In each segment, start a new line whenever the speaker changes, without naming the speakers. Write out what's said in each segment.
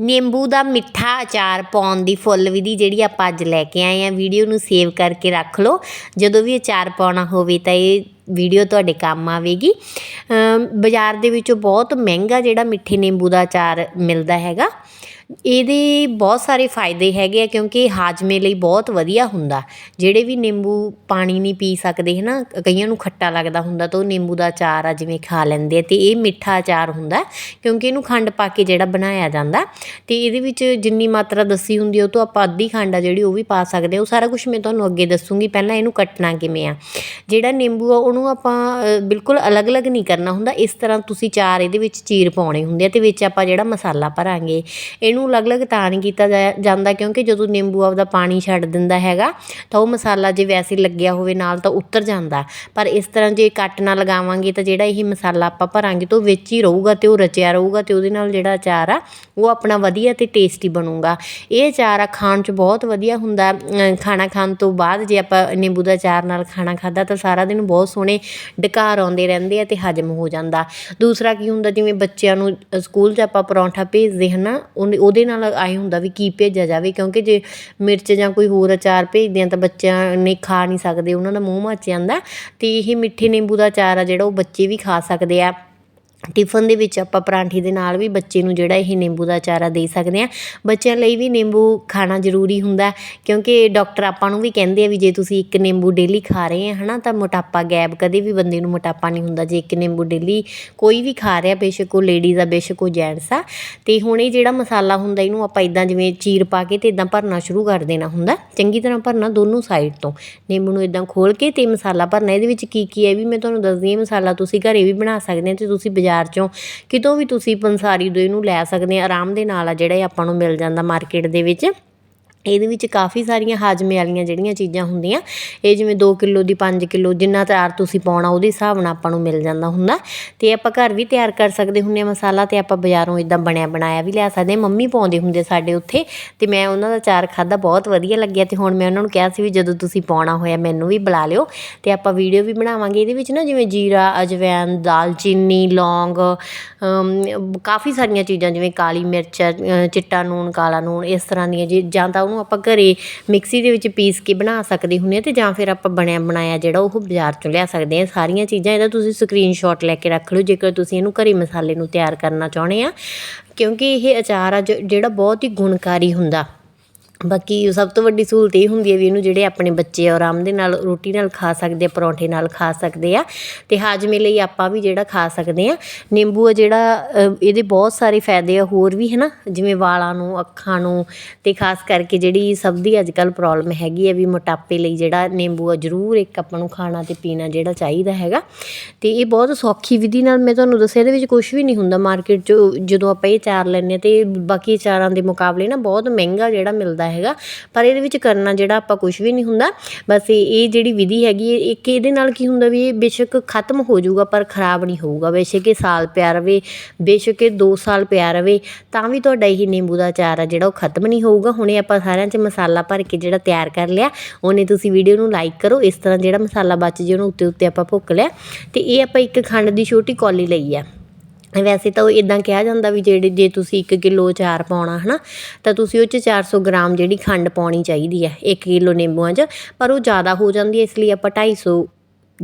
ਨਿੰਬੂ ਦਾ ਮਿੱਠਾ ਅਚਾਰ ਪਾਉਣ ਦੀ ਫੁੱਲ ਵਿਧੀ ਜਿਹੜੀ ਆਪਾਂ ਅੱਜ ਲੈ ਕੇ ਆਏ ਆ ਵੀਡੀਓ ਨੂੰ ਸੇਵ ਕਰਕੇ ਰੱਖ ਲਓ। ਜਦੋਂ ਵੀ ਅਚਾਰ ਪਾਉਣਾ ਹੋਵੇ ਤਾਂ ਇਹ ਵੀਡੀਓ ਤੁਹਾਡੇ ਕੰਮ ਆਵੇਗੀ। ਬਾਜ਼ਾਰ ਦੇ ਵਿੱਚੋਂ ਬਹੁਤ ਮਹਿੰਗਾ ਜਿਹੜਾ ਮਿੱਠੇ ਨਿੰਬੂ ਦਾ ਅਚਾਰ ਮਿਲਦਾ ਹੈਗਾ। ਇਹਦੇ ਬਹੁਤ ਸਾਰੇ ਫਾਇਦੇ ਹੈਗੇ ਆ ਕਿਉਂਕਿ ਹਾਜਮੇ ਲਈ ਬਹੁਤ ਵਧੀਆ ਹੁੰਦਾ। ਜਿਹੜੇ ਵੀ ਨਿੰਬੂ ਪਾਣੀ ਨਹੀਂ ਪੀ ਸਕਦੇ ਹੈ ਨਾ ਕਈਆਂ ਨੂੰ ਖੱਟਾ ਲੱਗਦਾ ਹੁੰਦਾ ਤਾਂ ਉਹ ਨਿੰਬੂ ਦਾ ਅਚਾਰ ਆ ਜਿਵੇਂ ਖਾ ਲੈਂਦੇ ਆ ਤੇ ਇਹ ਮਿੱਠਾ ਅਚਾਰ ਹੁੰਦਾ ਕਿਉਂਕਿ ਇਹਨੂੰ ਖੰਡ ਪਾ ਕੇ ਜਿਹੜਾ ਬਣਾਇਆ ਜਾਂਦਾ। ਤੇ ਇਹਦੇ ਵਿੱਚ ਜਿੰਨੀ ਮਾਤਰਾ ਦੱਸੀ ਹੁੰਦੀ ਉਹ ਤੋਂ ਆਪਾਂ ਅੱਧੀ ਖੰਡ ਆ ਜਿਹੜੀ ਉਹ ਵੀ ਪਾ ਸਕਦੇ ਉਹ ਸਾਰਾ ਕੁਝ ਮੈਂ ਤੁਹਾਨੂੰ ਅੱਗੇ ਦੱਸੂਗੀ, ਪਹਿਲਾਂ ਇਹਨੂੰ ਕੱਟਣਾ ਕਿਵੇਂ ਆ। ਜਿਹੜਾ ਨਿੰਬੂ ਆ ਉਹਨੂੰ ਆਪਾਂ ਬਿਲਕੁਲ ਅਲੱਗ-ਅਲੱਗ ਨਹੀਂ ਕਰਨਾ ਹੁੰਦਾ। ਇਸ ਤਰ੍ਹਾਂ ਤੁਸੀਂ ਚਾਰ ਇਹਦੇ ਵਿੱਚ ਚੀਰ ਪਾਉਣੇ ਹੁੰਦੇ ਆ ਤੇ ਵਿੱਚ ਆਪਾਂ ਜਿਹੜਾ ਮਸਾਲਾ ਭਰਾਂਗੇ, ਇਹਨੂੰ ਅਲੱਗ-ਅਲੱਗ ਤਾਂ ਨਹੀਂ ਕੀਤਾ ਜਾ- ਜਾਂਦਾ ਕਿਉਂਕਿ ਜਦੋਂ ਨਿੰਬੂ ਆਪਦਾ ਪਾਣੀ ਛੱਡ ਦਿੰਦਾ ਹੈਗਾ, ਤਾਂ ਉਹ ਮਸਾਲਾ ਜੇ ਵੈਸੇ ਲੱਗਿਆ ਹੋਵੇ ਨਾਲ ਤਾਂ ਉੱਤਰ ਜਾਂਦਾ। ਪਰ ਇਸ ਤਰ੍ਹਾਂ ਜੇ ਕੱਟ ਨਾ ਲਗਾਵਾਂਗੇ ਤਾਂ ਜਿਹੜਾ ਇਹ ਮਸਾਲਾ ਆਪਾਂ ਭਰਾਂਗੇ ਤਾਂ ਉਹ ਵਿੱਚ ਹੀ ਰਹੂਗਾ ਤੇ ਉਹ ਰਚਿਆ ਰਹੂਗਾ ਤੇ ਉਹਦੇ ਨਾਲ ਜਿਹੜਾ ਅਚਾਰ ਆ ਉਹ ਆਪਣਾ ਵਧੀਆ ਤੇ ਟੇਸਟੀ ਬਣੂਗਾ। ਇਹ ਅਚਾਰ ਆ, ਖਾਣ 'ਚ ਬਹੁਤ ਵਧੀਆ ਹੁੰਦਾ। ਖਾਣਾ ਖਾਣ ਤੋਂ ਬਾਅਦ ਜੇ ਆਪਾਂ ਨਿੰਬੂ ਦਾ ਅਚਾਰ ਨਾਲ ਖਾਣਾ ਖਾਦਾ ਤਾਂ ਸਾਰਾ ਦਿਨ ਬਹੁਤ ਸੋਹਣੇ ਡਕਾਰ ਆਉਂਦੇ ਰਹਿੰਦੇ ਆ ਤੇ ਹਜਮ ਹੋ ਜਾਂਦਾ। ਦੂਸਰਾ ਕੀ ਹੁੰਦਾ, ਜਿਵੇਂ ਬੱਚਿਆਂ ਨੂੰ ਸਕੂਲ 'ਚ ਆਪਾਂ ਪਰੌਂਠਾ ਭੇਜਦੇ ਹਨ ਨਾ, ਉਹਨੇ- ਉਹਦੇ ਨਾਲ ਆਏ ਹੁੰਦਾ ਵੀ ਕੀ ਭੇਜਿਆ ਜਾਵੇ, ਕਿਉਂਕਿ ਜੇ ਮਿਰਚ ਜਾਂ ਕੋਈ ਹੋਰ ਅਚਾਰ ਭੇਜਦੇ ਆ ਤਾਂ ਬੱਚਿਆਂ ਨੇ ਖਾ ਨਹੀਂ ਸਕਦੇ, ਉਹਨਾਂ ਦਾ ਮੂੰਹ ਮੱਚ ਜਾਂਦਾ। ਤੇ ਇਹ ਮਿੱਠੇ ਨਿੰਬੂ ਦਾ ਅਚਾਰ ਆ ਜਿਹੜਾ ਉਹ ਬੱਚੇ ਵੀ ਖਾ ਸਕਦੇ ਆ। ਟਿਫਨ ਦੇ ਵਿੱਚ ਆਪਾਂ ਪਰਾਂਠੀ ਦੇ ਨਾਲ ਵੀ ਬੱਚੇ ਨੂੰ ਜਿਹੜਾ ਇਹ ਨਿੰਬੂ ਦਾ ਚਾਰਾ ਦੇ ਸਕਦੇ ਆ ਬੱਚਿਆਂ ਲਈ ਵੀ ਨਿੰਬੂ ਖਾਣਾ ਜ਼ਰੂਰੀ ਹੁੰਦਾ ਕਿਉਂਕਿ ਡਾਕਟਰ ਆਪਾਂ ਨੂੰ ਵੀ ਕਹਿੰਦੇ ਆ ਵੀ ਜੇ ਤੁਸੀਂ ਇੱਕ ਨਿੰਬੂ ਡੇਲੀ ਖਾ ਰਹੇ ਆ, ਹਨਾ, ਤਾਂ ਮੋਟਾਪਾ ਗੈਪ ਕਦੇ ਵੀ ਬੰਦੇ ਨੂੰ ਮੋਟਾਪਾ ਨਹੀਂ ਹੁੰਦਾ। ਜੇ ਇੱਕ ਨਿੰਬੂ ਡੇਲੀ ਕੋਈ ਵੀ ਖਾ ਰਿਹਾ, ਬੇਸ਼ੱਕ ਉਹ ਲੇਡੀਜ਼ ਆ, ਬੇਸ਼ੱਕ ਉਹ ਜੈਂਟਸ ਆ, ਤੇ ਹੁਣ ਇਹ ਜਿਹੜਾ ਮਸਾਲਾ ਹੁੰਦਾ, ਇਹਨੂੰ ਆਪਾਂ ਇਦਾਂ ਜਿਵੇਂ ਚੀਰ ਪਾ ਕੇ ਤੇ ਇਦਾਂ ਭਰਨਾ ਸ਼ੁਰੂ ਕਰ ਦੇਣਾ ਹੁੰਦਾ। ਚੰਗੀ ਤਰ੍ਹਾਂ ਭਰਨਾ ਦੋਨੋਂ ਸਾਈਡ ਤੋਂ। ਨਿੰਬੂ ਨੂੰ ਇਦਾਂ ਖੋਲ ਕੇ ਤੇ ਮਸਾਲਾ ਭਰਨਾ, ਇਹਦੇ ਵਿੱਚ ਕੀ ਕੀ ਹੈ ਵੀ ਮੈਂ ਤੁਹਾਨੂੰ ਦੱਸਦੀ ਹਾਂ, ਮਸਾਲਾ ਤੁਸੀਂ ਘਰੇ ਵੀ ਬਣਾ ਸਕਦੇ ਹੋ ਤੇ ਤੁਸੀਂ ਬਾਜ਼ਾਰ ਚੋਂ ਕਿਤੋਂ ਵੀ ਤੁਸੀਂ ਪੰਸਾਰੀ ਤੋਂ ਨੂੰ ਲੈ ਸਕਦੇ ਆ, ਆਰਾਮ ਦੇ ਨਾਲ ਆ ਜਿਹੜਾ ਇਹ ਆਪਾਂ ਨੂੰ ਮਿਲ ਜਾਂਦਾ ਮਾਰਕੀਟ ਦੇ ਵਿੱਚ। ਇਹਦੇ ਵਿੱਚ ਕਾਫੀ ਸਾਰੀਆਂ ਹਾਜਮੇ ਵਾਲੀਆਂ ਜਿਹੜੀਆਂ ਚੀਜ਼ਾਂ ਹੁੰਦੀਆਂ, ਇਹ ਜਿਵੇਂ 2 ਕਿਲੋ ਦੀ 5 ਕਿਲੋ ਜਿੰਨਾ ਤਿਆਰ ਤੁਸੀਂ ਪਾਉਣਾ, ਉਹਦੇ ਹਿਸਾਬ ਨਾਲ ਆਪਾਂ ਨੂੰ ਮਿਲ ਜਾਂਦਾ ਹੁੰਦਾ। ਤੇ ਆਪਾਂ ਘਰ ਵੀ ਤਿਆਰ ਕਰ ਸਕਦੇ ਹੁੰਦੇ ਆ ਮਸਾਲਾ ਤੇ ਆਪਾਂ ਬਾਜ਼ਾਰੋਂ ਇਦਾਂ ਬਣਿਆ ਬਣਾਇਆ ਵੀ ਲਿਆ ਸਕਦੇ ਮੰਮੀ ਪਾਉਂਦੇ ਹੁੰਦੇ ਸਾਡੇ ਉੱਥੇ ਤੇ ਮੈਂ ਉਹਨਾਂ ਦਾ ਚਾਰ ਖਾਦਾ ਬਹੁਤ ਵਧੀਆ ਲੱਗਿਆ ਤੇ ਹੁਣ ਮੈਂ ਉਹਨਾਂ ਨੂੰ ਕਿਹਾ ਸੀ ਵੀ ਜਦੋਂ ਤੁਸੀਂ ਪਾਉਣਾ ਹੋਇਆ ਮੈਨੂੰ ਵੀ ਬੁਲਾ ਲਿਓ ਤੇ ਆਪਾਂ ਵੀਡੀਓ ਵੀ ਬਣਾਵਾਂਗੇ। ਇਹਦੇ ਵਿੱਚ ਨਾ ਜਿਵੇਂ ਜੀਰਾ ਅਜਵੈਨ ਦਾਲਚੀਨੀ ਲੌਂਗ ਕਾਫੀ ਸਾਰੀਆਂ ਚੀਜ਼ਾਂ ਜਿਵੇਂ ਕਾਲੀ ਮਿਰਚ ਚਿੱਟਾ ਨੂਣ ਕਾਲਾ ਨੂਣ ਇਸ ਤਰ੍ਹਾਂ ਦੀਆਂ ਜੇ ਜਾਂ ਤਾਂ ਉਹਨੂੰ ਆਪਾਂ ਘਰੇ ਮਿਕਸੀ ਦੇ ਵਿੱਚ ਪੀਸ ਕੇ ਬਣਾ ਸਕਦੇ ਹੁੰਦੇ ਆ ਤੇ ਜਾਂ ਫਿਰ ਆਪਾਂ ਬਣਿਆ ਬਣਾਇਆ ਜਿਹੜਾ ਉਹ ਬਾਜ਼ਾਰ ਚੋਂ ਲਿਆ ਸਕਦੇ ਆ। ਸਾਰੀਆਂ ਚੀਜ਼ਾਂ ਇਹਦਾ ਤੁਸੀਂ ਸਕਰੀਨਸ਼ਾਟ ਲੈ ਕੇ ਰੱਖ ਲਓ, ਜੇਕਰ ਤੁਸੀਂ ਇਹਨੂੰ ਘਰੇ ਮਸਾਲੇ ਨੂੰ ਤਿਆਰ ਕਰਨਾ ਚਾਹੁੰਦੇ ਆ। ਕਿਉਂਕਿ ਇਹ ਅਚਾਰ ਆ ਜ- ਜਿਹੜਾ ਬਹੁਤ ਹੀ ਗੁਣਕਾਰੀ ਹੁੰਦਾ। ਬਾਕੀ ਸਭ ਤੋਂ ਵੱਡੀ ਸਹੂਲਤ ਇਹ ਹੁੰਦੀ ਹੈ ਵੀ ਇਹਨੂੰ ਜਿਹੜੇ ਆਪਣੇ ਬੱਚੇ ਆ ਆਰਾਮ ਦੇ ਨਾਲ ਰੋਟੀ ਨਾਲ ਖਾ ਸਕਦੇ ਆ, ਪਰੌਂਠੇ ਨਾਲ ਖਾ ਸਕਦੇ ਆ ਤੇ ਹਾਜਮੇ ਲਈ ਆਪਾਂ ਵੀ ਜਿਹੜਾ ਖਾ ਸਕਦੇ ਆ। ਨਿੰਬੂ ਆ ਜਿਹੜਾ ਇਹਦੇ ਬਹੁਤ ਸਾਰੇ ਫਾਇਦੇ ਆ, ਹੋਰ ਵੀ ਹੈ ਨਾ ਜਿਵੇਂ ਵਾਲਾਂ ਨੂੰ, ਅੱਖਾਂ ਨੂੰ ਤੇ ਖਾਸ ਕਰਕੇ ਜਿਹੜੀ ਸਭ ਦੀ ਅੱਜ ਕੱਲ ਪ੍ਰੋਬਲਮ ਹੈਗੀ ਆ ਵੀ ਮੋਟਾਪੇ ਲਈ ਜਿਹੜਾ ਨਿੰਬੂ ਆ, ਜ਼ਰੂਰ ਇੱਕ ਆਪਾਂ ਨੂੰ ਖਾਣਾ ਤੇ ਪੀਣਾ ਜਿਹੜਾ ਚਾਹੀਦਾ ਹੈਗਾ। ਤੇ ਇਹ ਬਹੁਤ ਸੌਖੀ ਵਿਧੀ ਨਾਲ ਮੈਂ ਤੁਹਾਨੂੰ ਦੱਸਿਆ, ਇਹਦੇ ਵਿੱਚ ਕੁਝ ਵੀ ਨਹੀਂ ਹੁੰਦਾ ਮਾਰਕੀਟ 'ਚ, ਜਦੋਂ ਆਪਾਂ ਇਹ ਚਾਰ ਲੈਂਦੇ ਹਾਂ ਤੇ ਬਾਕੀ ਚਾਰਾਂ ਦੇ ਮੁਕਾਬਲੇ ਨਾ ਬਹੁਤ ਮਹਿੰਗਾ ਜਿਹੜਾ ਮਿਲਦਾ ਹੈਗਾ। ਪਰ ਇਹਦੇ ਵਿੱਚ ਕਰਨਾ ਜਿਹੜਾ ਆਪਾਂ ਕੁਝ ਵੀ ਨਹੀਂ ਹੁੰਦਾ। ਬਸ ਇਹ ਜਿਹੜੀ ਵਿਧੀ ਹੈਗੀ ਹੈ ਇੱਕ ਇਹਦੇ ਨਾਲ ਕੀ ਹੁੰਦਾ ਵੀ ਇਹ ਬੇਸ਼ੱਕ ਖਤਮ ਹੋ ਜਾਊਗਾ ਪਰ ਖਰਾਬ ਨਹੀਂ ਹੋਊਗਾ। ਬੇਸ਼ੱਕ ਇਹ ਸਾਲ ਪਿਆ ਰਵੇ, ਬੇਸ਼ੱਕ ਇਹ 2 ਸਾਲ ਪਿਆ ਰਵੇ, ਤਾਂ ਵੀ ਤੁਹਾਡਾ ਇਹ ਨਿੰਬੂ ਦਾ ਅਚਾਰ ਆ ਜਿਹੜਾ ਉਹ ਖਤਮ ਨਹੀਂ ਹੋਊਗਾ। ਹੁਣੇ ਆਪਾਂ ਸਾਰਿਆਂ 'ਚ ਮਸਾਲਾ ਭਰ ਕੇ ਜਿਹੜਾ ਤਿਆਰ ਕਰ ਲਿਆ, ਉਹਨੇ ਤੁਸੀਂ ਵੀਡੀਓ ਨੂੰ ਲਾਈਕ ਕਰੋ। ਇਸ ਤਰ੍ਹਾਂ ਜਿਹੜਾ ਮਸਾਲਾ ਬਚ ਜੇ ਉਹਨੂੰ ਉੱਤੇ ਉੱਤੇ ਆਪਾਂ ਭੁੱਕ ਲਿਆ। ਤੇ ਇਹ ਆਪਾਂ ਇੱਕ ਖੰਡ ਦੀ ਛੋਟੀ ਕੌਲੀ ਲਈ ਆ। ਵੈਸੇ ਤਾਂ ਉਹ ਇੱਦਾਂ ਕਿਹਾ ਜਾਂਦਾ ਵੀ ਜਿਹੜੇ ਜੇ ਤੁਸੀਂ 1 ਕਿਲੋ ਅਚਾਰ ਪਾਉਣਾ ਹੈ ਨਾ ਤਾਂ ਤੁਸੀਂ ਉਹ 'ਚ 400 ਗ੍ਰਾਮ ਜਿਹੜੀ ਖੰਡ ਪਾਉਣੀ ਚਾਹੀਦੀ ਹੈ 1 ਕਿਲੋ ਨਿੰਬੂਆਂ 'ਚ, ਪਰ ਉਹ ਜ਼ਿਆਦਾ ਹੋ ਜਾਂਦੀ ਹੈ, ਇਸ ਲਈ ਆਪਾਂ ਢਾਈ ਸੌ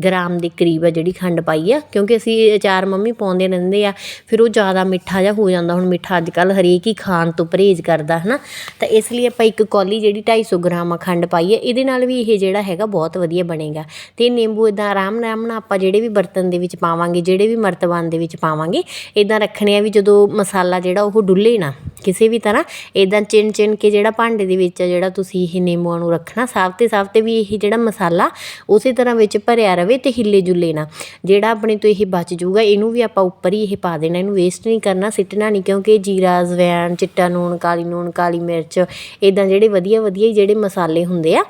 ਗ੍ਰਾਮ ਦੇ ਕਰੀਬ ਆ ਜਿਹੜੀ ਖੰਡ ਪਾਈ ਆ, ਕਿਉਂਕਿ ਅਸੀਂ ਇਹ ਅਚਾਰ ਮੰਮੀ ਪਾਉਂਦੇ ਰਹਿੰਦੇ ਆ, ਫਿਰ ਉਹ ਜ਼ਿਆਦਾ ਮਿੱਠਾ ਜਿਹਾ ਹੋ ਜਾਂਦਾ, ਹੁਣ ਮਿੱਠਾ ਅੱਜ ਕੱਲ ਹਰੇਕ ਹੀ ਖਾਣ ਤੋਂ ਪਰਹੇਜ਼ ਕਰਦਾ, ਹਨਾ? ਤਾਂ ਇਸ ਲਈ ਆਪਾਂ ਇੱਕ ਕੌਲੀ ਜਿਹੜੀ 250 ਗ੍ਰਾਮ ਆ ਖੰਡ ਪਾਈ ਹੈ ਇਹਦੇ ਨਾਲ ਵੀ ਇਹ ਜਿਹੜਾ ਹੈਗਾ ਬਹੁਤ ਵਧੀਆ ਬਣੇਗਾ। ਤੇ ਨਿੰਬੂ ਇਦਾਂ ਆਰਾਮ ਆਰਾਮ ਨਾਲ ਆਪਾਂ ਜਿਹੜੇ ਵੀ ਬਰਤਨ ਦੇ ਵਿੱਚ ਪਾਵਾਂਗੇ, ਜਿਹੜੇ ਵੀ ਮਰਤਬਾਨ ਦੇ ਵਿੱਚ ਪਾਵਾਂਗੇ ਇਦਾਂ ਰੱਖਣੇ ਆ ਵੀ ਜਦੋਂ ਮਸਾਲਾ ਜਿਹੜਾ ਉਹ ਡੁੱਲੇ ਨਾ। ਕਿਸੇ ਵੀ ਤਰ੍ਹਾਂ ਇਦਾਂ ਚਿਣ ਚਿਣ ਕੇ ਜਿਹੜਾ ਭਾਂਡੇ ਦੇ ਵਿੱਚ ਆ, ਜਿਹੜਾ ਤੁਸੀਂ ਇਹ ਨਿੰਬੂਆਂ ਨੂੰ ਰੱਖਣਾ, ਸਾਫ਼ ਤੇ ਸਾਫ਼ ਤੇ ਵੀ ਇਹ ਜਿਹੜਾ ਮਸਾਲਾ ਉਸੇ ਤਰ੍ਹਾਂ ਵਿੱਚ ਭਰਿਆ ਰਵੇ ਤੇ ਹਿੱਲੇ ਜੁੱਲੇ ਨਾ। ਜਿਹੜਾ ਆਪਣੇ ਤੋਂ ਇਹ ਬਚ ਜਾਊਗਾ, ਇਹਨੂੰ ਵੀ ਆਪਾਂ ਉੱਪਰ ਹੀ ਇਹ ਪਾ ਦੇਣਾ, ਇਹਨੂੰ ਵੇਸਟ ਨਹੀਂ ਕਰਨਾ, ਸਿੱਟਣਾ ਨਹੀਂ, ਕਿਉਂਕਿ ਜੀਰਾ, ਅਜਵੈਣ, ਚਿੱਟਾ ਨੂਣ ਕਾਲੀ ਨੂਣ ਕਾਲੀ ਮਿਰਚ ਇਦਾਂ ਜਿਹੜੇ ਵਧੀਆ ਵਧੀਆ ਜਿਹੜੇ ਮਸਾਲੇ ਹੁੰਦੇ ਆ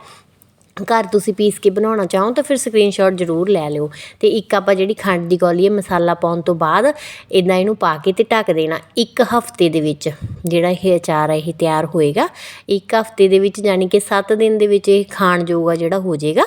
ਘਰ ਤੁਸੀਂ ਪੀਸ ਕੇ ਬਣਾਉਣਾ ਚਾਹੋ ਤਾਂ ਫਿਰ ਸਕਰੀਨਸ਼ਾਟ ਜ਼ਰੂਰ ਲੈ ਲਿਓ। ਅਤੇ ਇੱਕ ਆਪਾਂ ਜਿਹੜੀ ਖੰਡ ਦੀ ਕੌਲੀ ਹੈ, ਮਸਾਲਾ ਪਾਉਣ ਤੋਂ ਬਾਅਦ ਇੱਦਾਂ ਇਹਨੂੰ ਪਾ ਕੇ ਅਤੇ ਢੱਕ ਦੇਣਾ ਇੱਕ ਹਫ਼ਤੇ ਦੇ ਵਿੱਚ। ਜਿਹੜਾ ਇਹ ਅਚਾਰ ਹੈ ਇਹ ਤਿਆਰ ਹੋਏਗਾ। ਇੱਕ ਹਫ਼ਤੇ ਦੇ ਵਿੱਚ ਯਾਨੀ ਕਿ ਸੱਤ ਦਿਨ ਦੇ ਵਿੱਚ ਇਹ ਖਾਣ ਯੋਗ ਆ ਜਿਹੜਾ ਹੋ ਜਾਏਗਾ।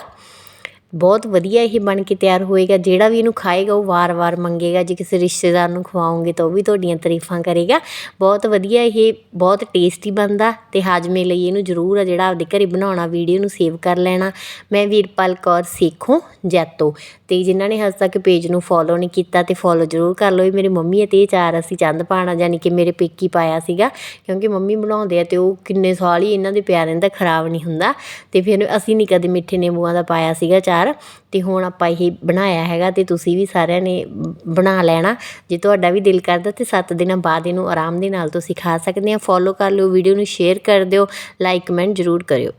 ਬਹੁਤ ਵਧੀਆ ਇਹ ਬਣ ਕੇ ਤਿਆਰ ਹੋਏਗਾ। ਜਿਹੜਾ ਵੀ ਇਹਨੂੰ ਖਾਏਗਾ, ਉਹ ਵਾਰ-ਵਾਰ ਮੰਗੇਗਾ। ਜੇ ਕਿਸੇ ਰਿਸ਼ਤੇਦਾਰ ਨੂੰ ਖਵਾਓਗੇ ਤਾਂ ਉਹ ਵੀ ਤੁਹਾਡੀਆਂ ਤਾਰੀਫਾਂ ਕਰੇਗਾ। ਬਹੁਤ ਵਧੀਆ ਇਹ, ਬਹੁਤ ਟੇਸਟੀ ਬਣਦਾ ਤੇ ਹਾਜ਼ਮੇ ਲਈ ਇਹਨੂੰ ਜ਼ਰੂਰ ਆ ਜਿਹੜਾ ਆਪਦੇ ਘਰੇ ਬਣਾਉਣਾ, ਵੀਡੀਓ ਨੂੰ ਸੇਵ ਕਰ ਲੈਣਾ। ਮੈਂ ਵੀਰਪਾਲ ਕੌਰ ਸੇਖੋਂ ਜੈਤੋ। ਤੇ ਜਿਨ੍ਹਾਂ ਨੇ ਹਜੇ ਤੱਕ ਪੇਜ ਨੂੰ ਫੋਲੋ ਨਹੀਂ ਕੀਤਾ ਤੇ ਫੋਲੋ ਜ਼ਰੂਰ ਕਰ ਲਓ। ਇਹ ਮੇਰੀ ਮੰਮੀ ਅਤੇ ਇਹ ਚਾਰ ਅਸੀਂ ਚੰਦ ਪਾਣਾ ਯਾਨੀ ਕਿ ਮੇਰੇ ਪੇਕੀ ਪਾਇਆ ਸੀਗਾ। ਕਿਉਂਕਿ ਮੰਮੀ ਬਣਾਉਂਦੇ ਆ ਤੇ ਉਹ ਕਿੰਨੇ ਸਾਲ ਹੀ ਇਹਨਾਂ ਦੇ ਪਿਆ ਰਹਿੰਦਾ ਖਰਾਬ ਨਹੀਂ ਹੁੰਦਾ। ਤੇ ਫਿਰ ਅਸੀਂ ਨਹੀਂ ਕਦੇ ਮਿੱਠੇ ਨਿੰਬੂਆਂ ਦਾ ਪਾਇਆ ਸੀਗਾ। ਚਾਰ ਤੇ ਹੁਣ ਆਪਾਂ ਇਹ ਬਣਾਇਆ ਹੈਗਾ ਤੇ ਤੁਸੀਂ ਵੀ ਸਾਰਿਆਂ ਨੇ ਬਣਾ ਲੈਣਾ। ਜੇ ਤੁਹਾਡਾ ਵੀ ਦਿਲ ਕਰਦਾ ਤੇ 7 ਦਿਨਾਂ ਬਾਅਦ ਇਹਨੂੰ ਆਰਾਮ ਦੇ ਨਾਲ ਤੁਸੀਂ ਖਾ ਸਕਦੇ ਆ। ਫੋਲੋ ਕਰ ਲਿਓ ਵੀਡੀਓ ਨੂੰ ਸ਼ੇਅਰ ਕਰ ਦਿਓ ਲਾਈਕ ਕਮੈਂਟ ਜ਼ਰੂਰ ਕਰਿਓ।